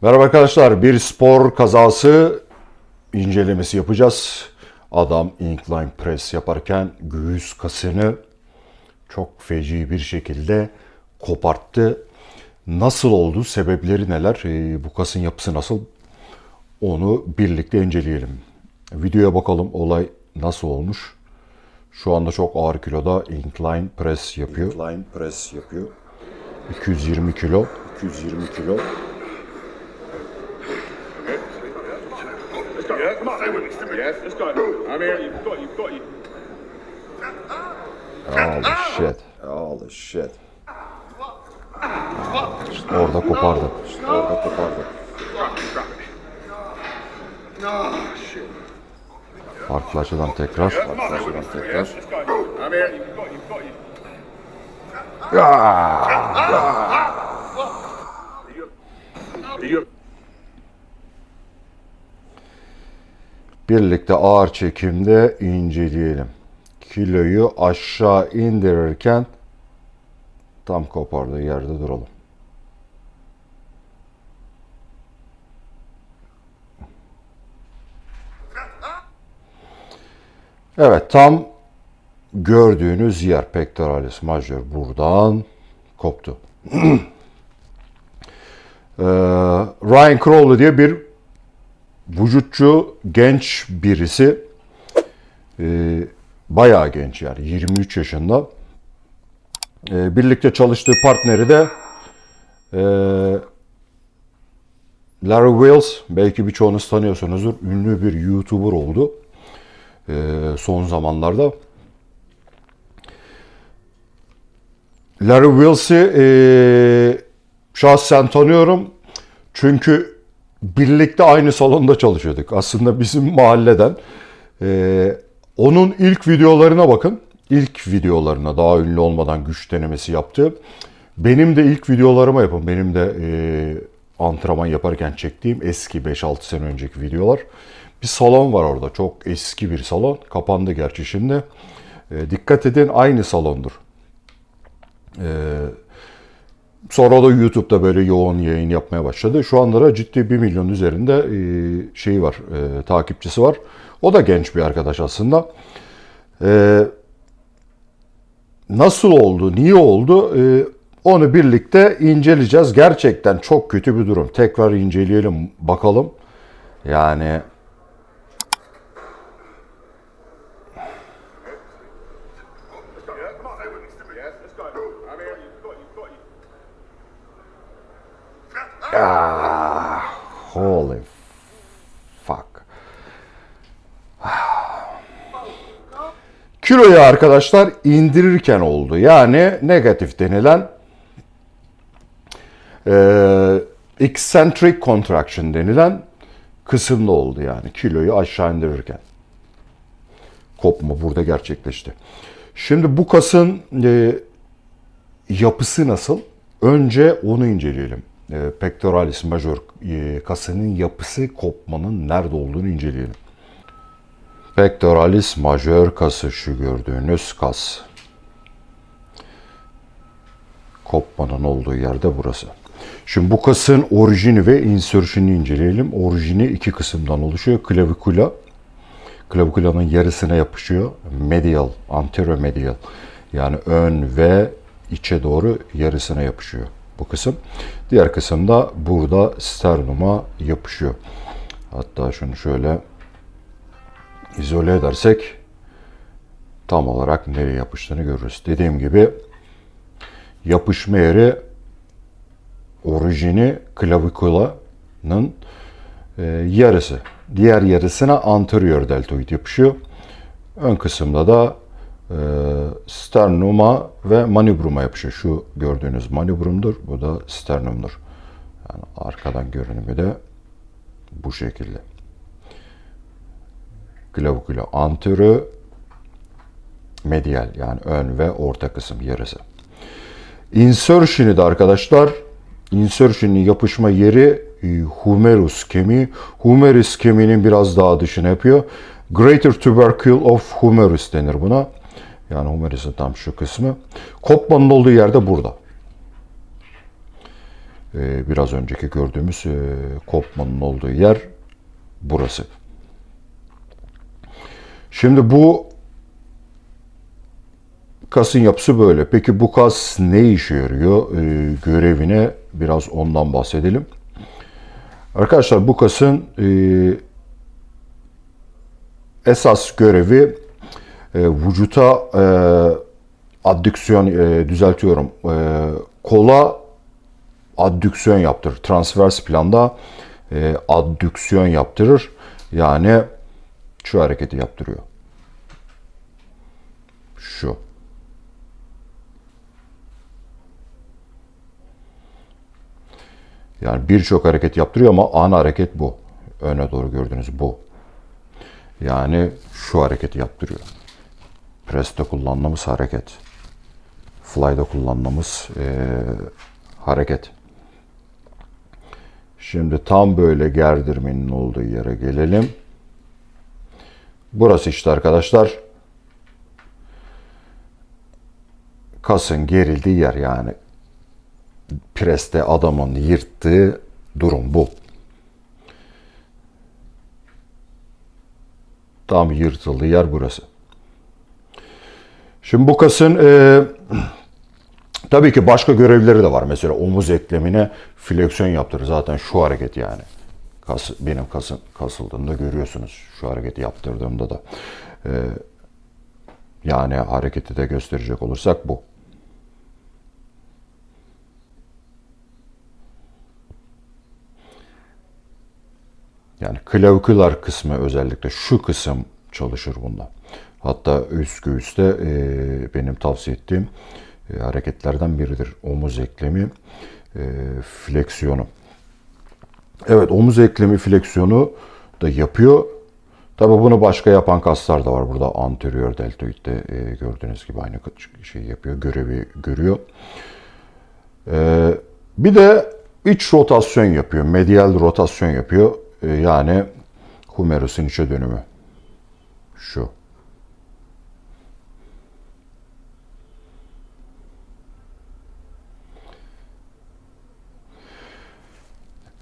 Merhaba arkadaşlar, bir spor kazası incelemesi yapacağız. Adam incline press yaparken göğüs kasını çok feci bir şekilde koparttı. Nasıl oldu, sebepleri neler, Ee, bu kasın yapısı nasıl onu birlikte inceleyelim. Videoya bakalım olay nasıl olmuş. Şu anda çok ağır kiloda incline press yapıyor. Incline press yapıyor. 220 kilo. 220 kilo. Yes, let's go. I'm here. You've got, you. Holy shit. Holy shit. İşte orada kopardı. İşte orada kopardı. Farklı açıdan tekrar. With me. tekrar. Yes, let's go. I'm here. You've got, you've got, you. You. Birlikte ağır çekimde inceleyelim. Kiloyu aşağı indirirken tam kopardığı yerde duralım. Evet tam gördüğünüz yer pectoralis major buradan koptu. Ee, Ryan Crowley diye bir vücutçu genç birisi. Ee, bayağı genç yani 23 yaşında. Ee, birlikte çalıştığı partneri de ee, Larry Wheels. Belki birçoğunuz tanıyorsunuzdur. Ünlü bir YouTuber oldu. ee, son zamanlarda. Larry Wills'i ee, şahsen tanıyorum. Çünkü birlikte aynı salonda çalışıyorduk. Aslında bizim mahalleden. Ee, onun ilk videolarına bakın. İlk videolarına daha ünlü olmadan güç denemesi yaptı. Benim de ilk videolarıma yapın. Benim de ee, antrenman yaparken çektiğim eski 5-6 sene önceki videolar. Bir salon var orada. Çok eski bir salon. Kapandı gerçi şimdi. Ee, dikkat edin aynı salondur. Sonra da YouTube'da böyle yoğun yayın yapmaya başladı. Şu anlara ciddi 1 milyon üzerinde e, şeyi var, e, takipçisi var. O da genç bir arkadaş aslında. E, nasıl oldu, niye oldu? Onu birlikte inceleyeceğiz. Gerçekten çok kötü bir durum. Tekrar inceleyelim, bakalım. Yani Yeah, come on, stay with me. Stay with me. Yes, let's go. I'm here. You've got, you've got, you. Holy fuck. Kiloyu arkadaşlar indirirken oldu. Yani negatif denilen eee eccentric contraction denilen kısımda oldu yani kiloyu aşağı indirirken. Kopma burada gerçekleşti. Şimdi bu kasın eee, yapısı nasıl? Önce onu inceleyelim. E, pectoralis major e, kasının yapısı kopmanın nerede olduğunu inceleyelim. Pectoralis major kası şu gördüğünüz kas. Kopmanın olduğu yerde burası. Şimdi bu kasın orijini ve insertion'ı inceleyelim. Orijini iki kısımdan oluşuyor. Clavikula Klavikula'nın yarısına yapışıyor. Medial, anteromedial. Yani ön ve içe doğru yarısına yapışıyor bu kısım. Diğer kısım da burada sternuma yapışıyor. Hatta şunu şöyle izole edersek tam olarak nereye yapıştığını görürüz. Dediğim gibi yapışma yeri orijini klavikula'nın e, yarısı. Diğer yarısına anterior deltoid yapışıyor. Ön kısımda da e, sternuma ve manubruma yapışıyor. Şu gördüğünüz manubrumdur. Bu da sternumdur. Yani arkadan görünümü de bu şekilde. Clavicula anterior medial yani ön ve orta kısım yarısı. Insertion'ı da arkadaşlar insertion'ın yapışma yeri humerus kemiği. Humerus kemiğinin biraz daha dışına yapıyor. Greater tubercle of humerus denir buna. Yani humerus'un tam şu kısmı. Kopmanın olduğu yerde burada. e, biraz önceki gördüğümüz e, kopmanın olduğu yer burası. Şimdi bu kasın yapısı böyle. Peki bu kas ne işe yarıyor? E, görevine biraz ondan bahsedelim. Arkadaşlar bu kasın e, esas görevi e, vücuta e, addüksiyon e, düzeltiyorum. E, kola addüksiyon yaptırır. Transvers planda e, addüksiyon yaptırır. Yani şu hareketi yaptırıyor. Şu. Yani birçok hareket yaptırıyor ama ana hareket bu. Öne doğru gördüğünüz bu. Yani şu hareketi yaptırıyor. Press'te kullandığımız hareket. Fly'da kullandığımız eee, hareket. Şimdi tam böyle gerdirmenin olduğu yere gelelim. Burası işte arkadaşlar. Kasın gerildiği yer yani. Preste adamın yırttığı durum bu. Tam yırtıldığı yer burası. Şimdi bu kasın e, tabii ki başka görevleri de var. Mesela omuz eklemine fleksiyon yaptırır. Zaten şu hareket yani. Kas, benim kasım kasıldığında görüyorsunuz. Şu hareketi yaptırdığımda da. E, yani hareketi de gösterecek olursak bu. Yani klaviküler kısmı özellikle şu kısım çalışır bunda. Hatta üst göğüste e, benim tavsiye ettiğim e, hareketlerden biridir. Omuz eklemi e, fleksiyonu. Evet omuz eklemi fleksiyonu da yapıyor. Tabi bunu başka yapan kaslar da var. Burada anterior deltoidde e, gördüğünüz gibi aynı şey yapıyor. Görevi görüyor. E, bir de iç rotasyon yapıyor. Medial rotasyon yapıyor. E, yani humerus'un içe dönümü. Şu.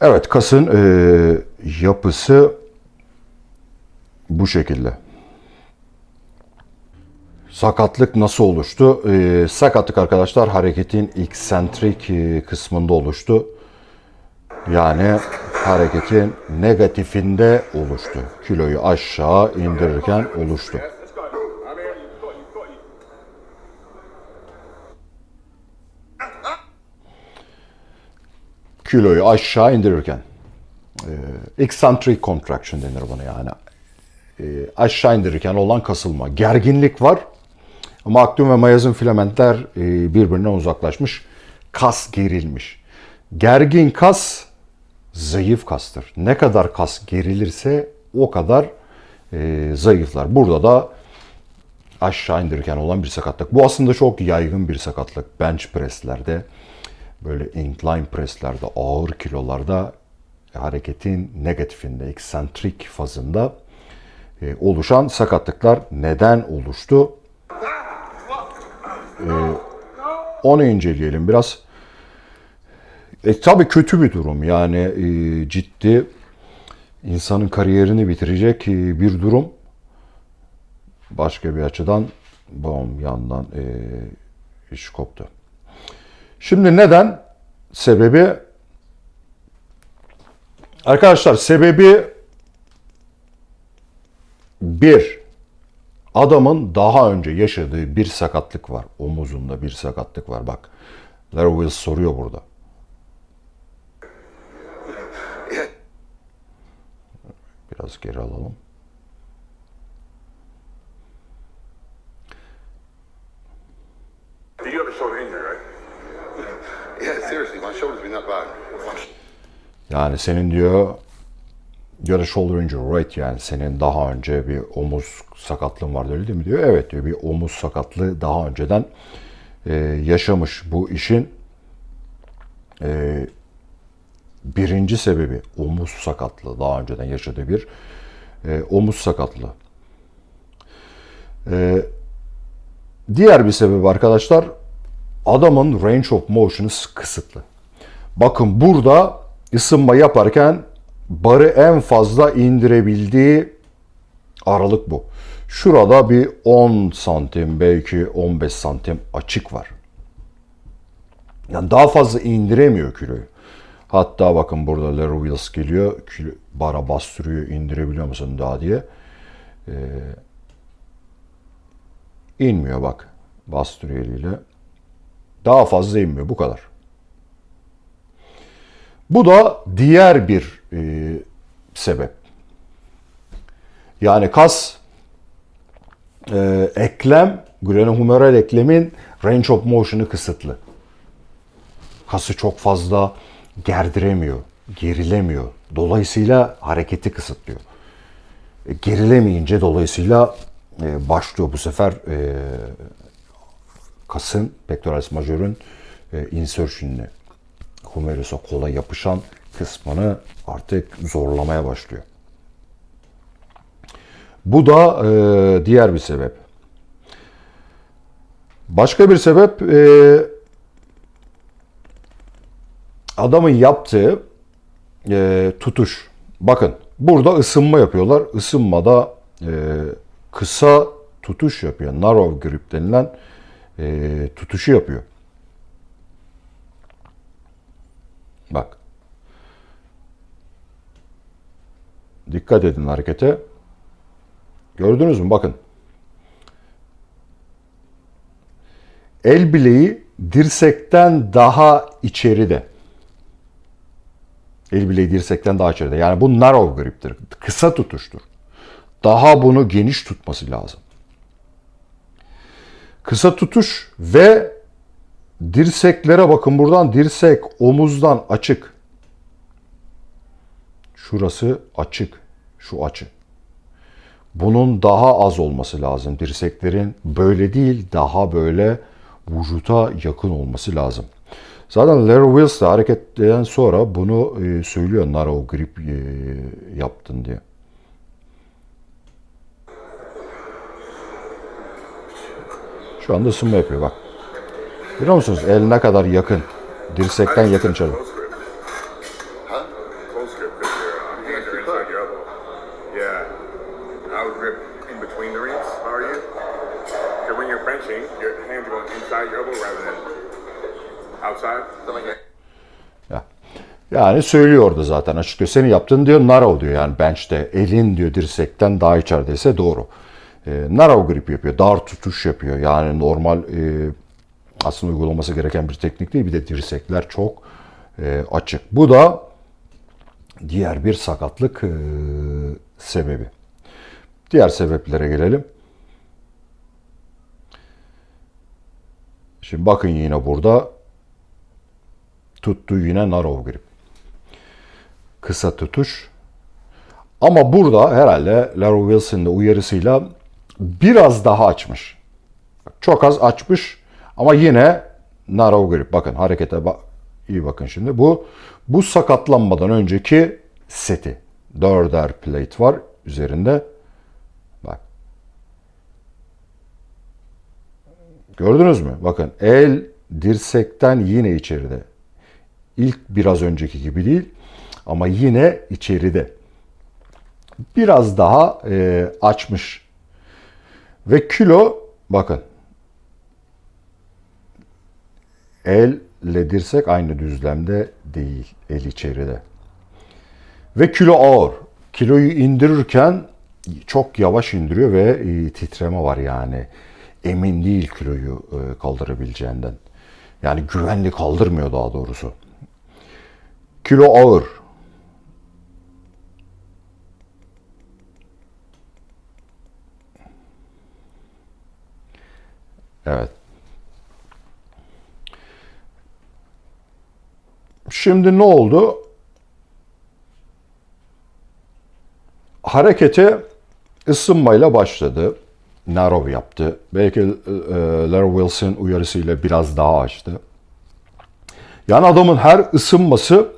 Evet, kasın e, yapısı bu şekilde. Sakatlık nasıl oluştu? E, sakatlık arkadaşlar hareketin eksentrik kısmında oluştu. Yani hareketin negatifinde oluştu. Kiloyu aşağı indirirken oluştu. Yes, let's go. I'm here. You got you, got you. Kiloyu aşağı indirirken e, eccentric contraction denir buna yani. E, aşağı indirirken olan kasılma. Gerginlik var ama aktin ve mayazın filamentler e, birbirinden uzaklaşmış. Kas gerilmiş. Gergin kas zayıf kastır. Ne kadar kas gerilirse o kadar e, zayıflar. Burada da aşağı indirirken olan bir sakatlık. Bu aslında çok yaygın bir sakatlık. Bench presslerde, böyle incline presslerde, ağır kilolarda hareketin negatifinde, eksentrik fazında e, oluşan sakatlıklar neden oluştu? E, onu inceleyelim biraz. E, tabii kötü bir durum yani e, ciddi insanın kariyerini bitirecek e, bir durum başka bir açıdan bom yandan e, iş koptu. Şimdi neden? Sebebi arkadaşlar sebebi bir adamın daha önce yaşadığı bir sakatlık var. Omuzunda bir sakatlık var. Bak Larry soruyor burada. Biraz geri alalım. You have a shoulder injury, right? Yani senin diyor you had a shoulder injury right yani senin daha önce bir omuz sakatlığın vardı öyle değil mi diyor. Evet diyor bir omuz sakatlığı daha önceden e, yaşamış bu işin e, birinci sebebi omuz sakatlığı daha önceden yaşadığı bir e, omuz sakatlığı. E, diğer bir sebebi arkadaşlar adamın range of motion'ı kısıtlı. Bakın burada ısınma yaparken barı en fazla indirebildiği aralık bu. Şurada bir 10 santim belki 15 santim açık var. Yani daha fazla indiremiyor kiloyu. Hatta bakın burada Larry Wills geliyor. Kilo, bara bastırıyor indirebiliyor musun daha diye. Ee, inmiyor bak. Bastırıyor eliyle. Daha fazla inmiyor. Bu kadar. Bu da diğer bir e, sebep. Yani kas e, eklem, glenohumeral eklemin range of motion'ı kısıtlı. Kası çok fazla gerdiremiyor, gerilemiyor. Dolayısıyla hareketi kısıtlıyor. E, gerilemeyince dolayısıyla e, başlıyor bu sefer e, kasın, pectoralis major'un e, insertion'ını, humerus'a kola yapışan kısmını artık zorlamaya başlıyor. Bu da e, diğer bir sebep. Başka bir sebep e, adamın yaptığı e, tutuş. Bakın burada ısınma yapıyorlar. Isınmada e, kısa tutuş yapıyor. Narrow grip denilen e, tutuşu yapıyor. Bak. Dikkat edin harekete. Gördünüz mü? Bakın. El bileği dirsekten daha içeride. El bileği dirsekten daha içeride. Yani bu narrow grip'tir. Kısa tutuştur. Daha bunu geniş tutması lazım. Kısa tutuş ve dirseklere bakın buradan dirsek omuzdan açık. Şurası açık. Şu açı. Bunun daha az olması lazım. Dirseklerin böyle değil, daha böyle vücuta yakın olması lazım. Zaten Larry Wills de hareketten sonra bunu e, söylüyor narrow grip e, yaptın diye. Şu anda ısınma yapıyor bak. Biliyor musunuz el ne kadar yakın. Dirsekten yakın Ya. Yani söylüyor orada zaten açıklıyor. Senin yaptığın diyor narrow diyor yani bench'te elin diyor dirsekten daha içerideyse doğru. E, narrow grip yapıyor. Dar tutuş yapıyor. Yani normal e, aslında uygulaması gereken bir teknik değil. Bir de dirsekler çok e, açık. Bu da diğer bir sakatlık e, sebebi. Diğer sebeplere gelelim. Şimdi bakın yine burada tuttu yine narrow grip. Kısa tutuş. Ama burada herhalde Larry Wilson'ın uyarısıyla biraz daha açmış. Çok az açmış ama yine narrow grip. Bakın harekete ba- iyi bakın şimdi. Bu bu sakatlanmadan önceki seti. Dörder plate var üzerinde. Bak. Gördünüz mü? Bakın el dirsekten yine içeride. İlk biraz önceki gibi değil ama yine içeride. Biraz daha e, açmış. Ve kilo bakın el ile dirsek aynı düzlemde değil. El içeride. Ve kilo ağır. Kiloyu indirirken çok yavaş indiriyor ve e, titreme var yani. Emin değil kiloyu e, kaldırabileceğinden. Yani güvenli kaldırmıyor daha doğrusu. Kilo ağır. Evet. Şimdi ne oldu? Harekete ısınmayla başladı. Narrow yaptı. Belki e, Larry Wilson uyarısıyla biraz daha açtı. Yani adamın her ısınması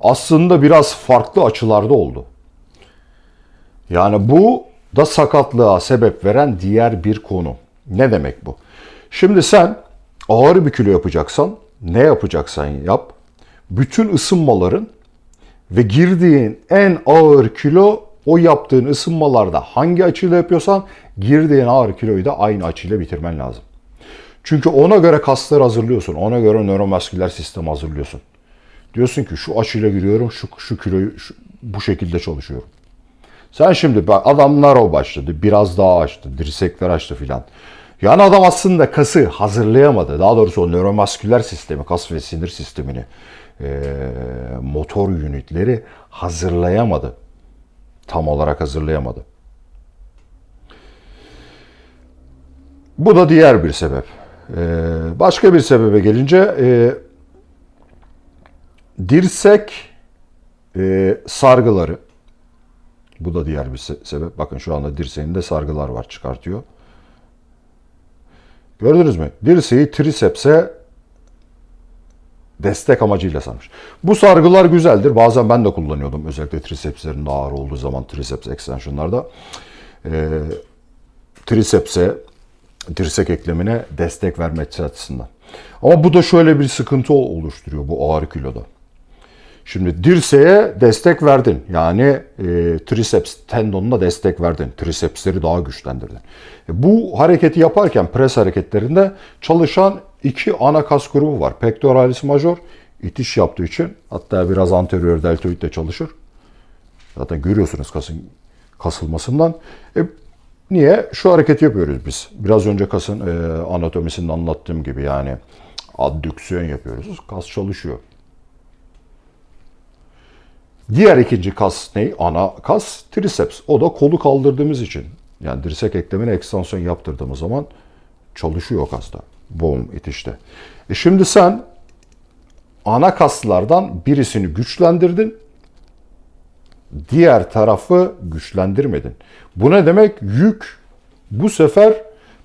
aslında biraz farklı açılarda oldu. Yani bu da sakatlığa sebep veren diğer bir konu. Ne demek bu? Şimdi sen ağır bir kilo yapacaksan ne yapacaksan yap. bütün ısınmaların ve girdiğin en ağır kilo o yaptığın ısınmalarda hangi açıyla yapıyorsan girdiğin ağır kiloyu da aynı açıyla bitirmen lazım. Çünkü ona göre kasları hazırlıyorsun. Ona göre nöromasküler sistem hazırlıyorsun. Diyorsun ki şu açıyla giriyorum, şu, şu kiloyu şu- bu şekilde çalışıyorum. Sen şimdi bak adamlar o başladı. Biraz daha açtı. Dirsekler açtı filan. Yani adam aslında kası hazırlayamadı. Daha doğrusu o nöromasküler sistemi, kas ve sinir sistemini, motor unitleri hazırlayamadı. Tam olarak hazırlayamadı. Bu da diğer bir sebep. Başka bir sebebe gelince dirsek sargıları. Bu da diğer bir se- sebep. Bakın şu anda dirseğinde sargılar var çıkartıyor. Gördünüz mü? Dirseği trisepse destek amacıyla sarmış. Bu sargılar güzeldir. Bazen ben de kullanıyordum. Özellikle trisepslerin ağır olduğu zaman triceps extensionlarda. Ee, trisepse, dirsek eklemine destek vermesi açısından. Ama bu da şöyle bir sıkıntı oluşturuyor bu ağır kiloda. Şimdi dirseğe destek verdin. Yani e, triceps tendonuna destek verdin. Tricepsleri daha güçlendirdin. E, bu hareketi yaparken pres hareketlerinde çalışan iki ana kas grubu var. Pectoralis major itiş yaptığı için hatta biraz anterior deltoid de çalışır. Zaten görüyorsunuz kasın kasılmasından. E, niye? Şu hareketi yapıyoruz biz. Biraz önce kasın e, anatomisini anlattığım gibi yani addüksiyon yapıyoruz. Kas çalışıyor. Diğer ikinci kas ne? Ana kas triceps. O da kolu kaldırdığımız için. Yani dirsek eklemine ekstansiyon yaptırdığımız zaman çalışıyor o kasta. Boğum itişte. E şimdi sen ana kaslardan birisini güçlendirdin. Diğer tarafı güçlendirmedin. Bu ne demek? Yük bu sefer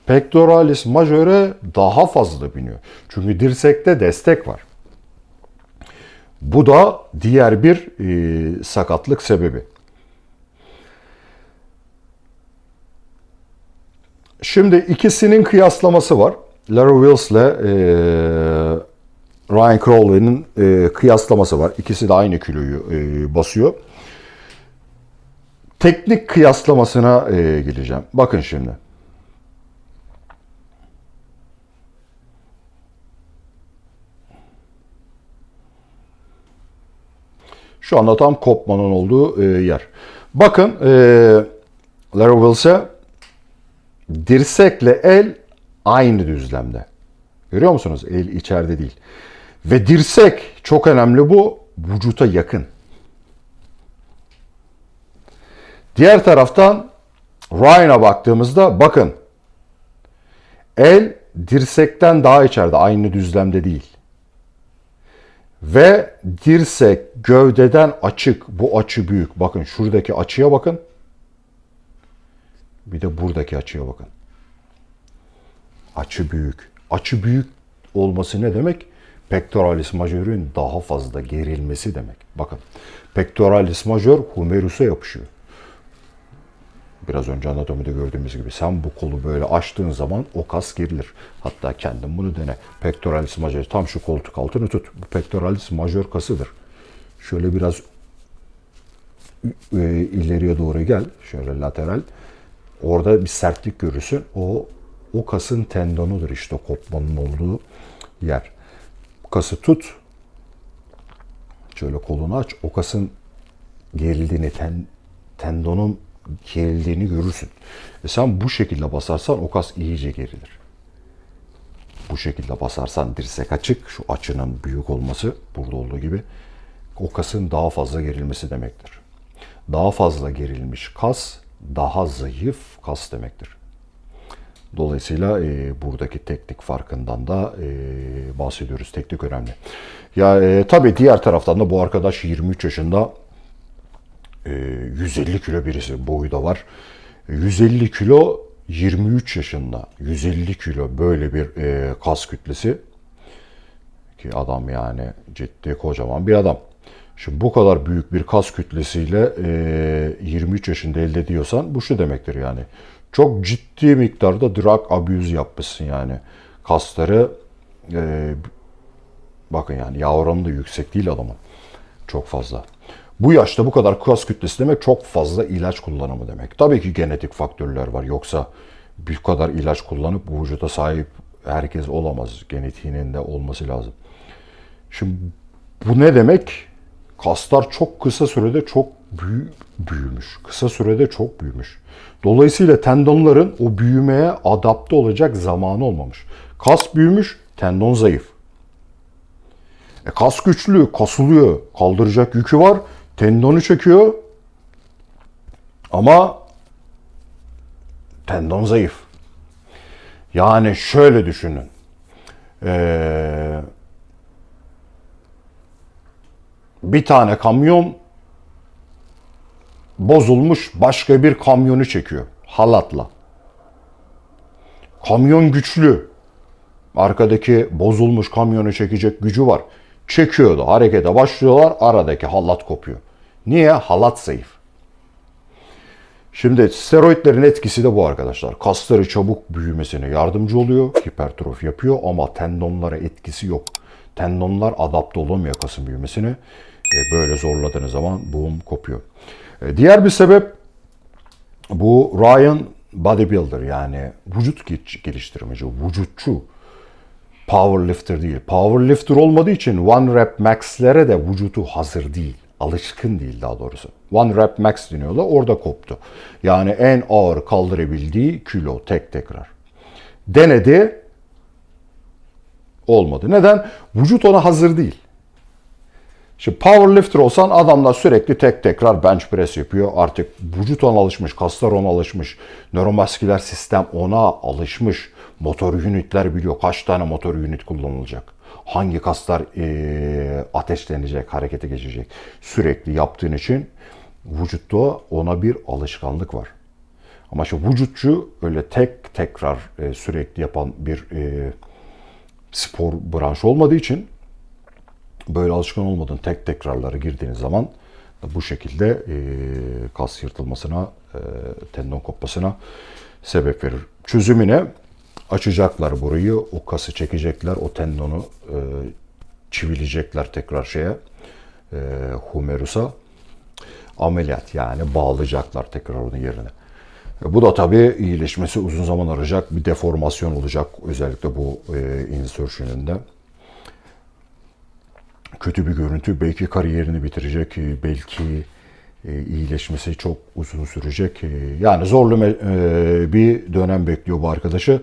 pectoralis majöre daha fazla biniyor. Çünkü dirsekte destek var. Bu da diğer bir e, sakatlık sebebi. Şimdi ikisinin kıyaslaması var. Larry Wills ile e, Ryan Crowley'nin e, kıyaslaması var. İkisi de aynı kiloyu e, basıyor. Teknik kıyaslamasına e, geleceğim. Bakın şimdi. Şu anda tam kopmanın olduğu e, yer. Bakın e, Larry Wills'e dirsekle el aynı düzlemde. Görüyor musunuz? El içeride değil. Ve dirsek çok önemli bu vücuta yakın. Diğer taraftan Ryan'a baktığımızda bakın el dirsekten daha içeride aynı düzlemde değil. Ve dirsek gövdeden açık. Bu açı büyük. Bakın şuradaki açıya bakın. Bir de buradaki açıya bakın. Açı büyük. Açı büyük olması ne demek? Pectoralis majörün daha fazla gerilmesi demek. Bakın. Pectoralis majör humerus'a yapışıyor. Biraz önce anatomide gördüğümüz gibi sen bu kolu böyle açtığın zaman o kas gerilir. Hatta kendin bunu dene. Pectoralis major tam şu koltuk altını tut. Bu pectoralis major kasıdır. Şöyle biraz e, ileriye doğru gel. Şöyle lateral. Orada bir sertlik görürsün. O o kasın tendonudur işte kopmanın olduğu yer. Kası tut. Şöyle kolunu aç. O kasın gerildiğini, ten, tendonun gerildiğini görürsün. E sen bu şekilde basarsan o kas iyice gerilir. Bu şekilde basarsan dirsek açık, şu açının büyük olması burada olduğu gibi o kasın daha fazla gerilmesi demektir. Daha fazla gerilmiş kas daha zayıf kas demektir. Dolayısıyla e, buradaki teknik farkından da e, bahsediyoruz. Teknik önemli. Ya e, tabii diğer taraftan da bu arkadaş 23 yaşında 150 kilo birisi boyu da var. 150 kilo 23 yaşında 150 kilo böyle bir e, kas kütlesi ki adam yani ciddi kocaman bir adam. Şimdi bu kadar büyük bir kas kütlesiyle e, 23 yaşında elde ediyorsan bu şu demektir yani. Çok ciddi miktarda drug abuse yapmışsın yani. Kasları e, Bakın yani oranı da yüksek değil adamın. Çok fazla. Bu yaşta bu kadar kas kütlesi demek çok fazla ilaç kullanımı demek. Tabii ki genetik faktörler var. Yoksa bir kadar ilaç kullanıp bu vücuda sahip herkes olamaz. Genetiğinin de olması lazım. Şimdi bu ne demek? Kaslar çok kısa sürede çok büyü- büyümüş. Kısa sürede çok büyümüş. Dolayısıyla tendonların o büyümeye adapte olacak zamanı olmamış. Kas büyümüş, tendon zayıf. E kas güçlü, kasılıyor. Kaldıracak yükü var. Tendonu çekiyor. Ama tendon zayıf. Yani şöyle düşünün. Ee, bir tane kamyon bozulmuş başka bir kamyonu çekiyor halatla. Kamyon güçlü. Arkadaki bozulmuş kamyonu çekecek gücü var. Çekiyordu. Harekete başlıyorlar. Aradaki halat kopuyor. Niye? Halat zayıf. Şimdi steroidlerin etkisi de bu arkadaşlar. Kasları çabuk büyümesine yardımcı oluyor. Hipertrofi yapıyor ama tendonlara etkisi yok. Tendonlar adapte olamıyor kasın büyümesine. E, böyle zorladığınız zaman boom kopuyor. E, diğer bir sebep bu Ryan bodybuilder yani vücut geliştirmeci, vücutçu. Powerlifter değil. Powerlifter olmadığı için one rep max'lere de vücutu hazır değil. Alışkın değil daha doğrusu. One rep max deniyorlar. Orada koptu. Yani en ağır kaldırabildiği kilo tek tekrar. Denedi. Olmadı. Neden? Vücut ona hazır değil. Şimdi powerlifter olsan adamlar sürekli tek tekrar bench press yapıyor. Artık vücut ona alışmış, kaslar ona alışmış, nöromasküler sistem ona alışmış. Motor unitler biliyor kaç tane motor unit kullanılacak. Hangi kaslar eee, ateşlenecek, harekete geçecek. Sürekli yaptığın için vücutta ona bir alışkanlık var. Ama şu vücutçu öyle tek tekrar e, sürekli yapan bir e, spor branşı olmadığı için böyle alışkan olmadan tek tekrarlara girdiğiniz zaman bu şekilde e, kas yırtılmasına, e, tendon kopmasına sebep verir. Çözümü ne? Açacaklar burayı, o kası çekecekler, o tendonu e, çivileyecekler tekrar şeye, e, humerusa. Ameliyat yani bağlayacaklar tekrar onun yerine. E, Bu da tabii iyileşmesi uzun zaman arayacak bir deformasyon olacak özellikle bu e, insertion'inde kötü bir görüntü. Belki kariyerini bitirecek, belki iyileşmesi çok uzun sürecek. E, Yani zorlu e, bir dönem bekliyor bu arkadaşı.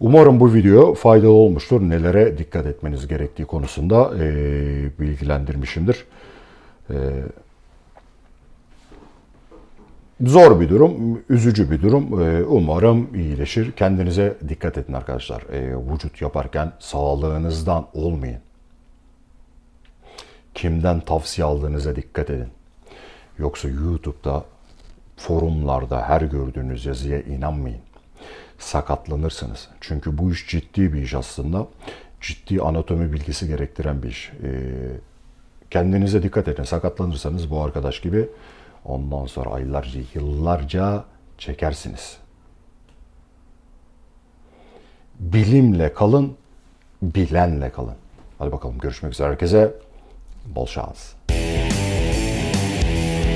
Umarım bu video faydalı olmuştur. Nelere dikkat etmeniz gerektiği konusunda e, bilgilendirmişimdir. E, Zor bir durum, üzücü bir durum. E, Umarım iyileşir. Kendinize dikkat edin arkadaşlar. E, Vücut yaparken sağlığınızdan olmayın kimden tavsiye aldığınıza dikkat edin. Yoksa YouTube'da, forumlarda her gördüğünüz yazıya inanmayın. Sakatlanırsınız. Çünkü bu iş ciddi bir iş aslında. Ciddi anatomi bilgisi gerektiren bir iş. Ee, kendinize dikkat edin. Sakatlanırsanız bu arkadaş gibi ondan sonra aylarca, yıllarca çekersiniz. Bilimle kalın, bilenle kalın. Hadi bakalım görüşmek üzere herkese. Bol şans.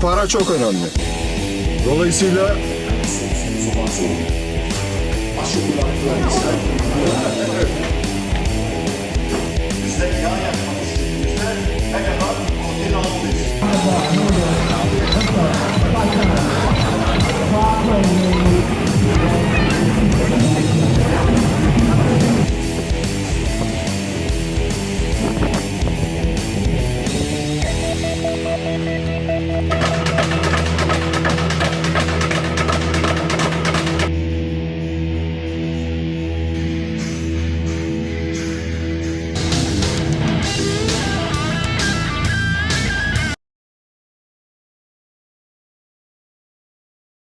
para çok önemli. Dolayısıyla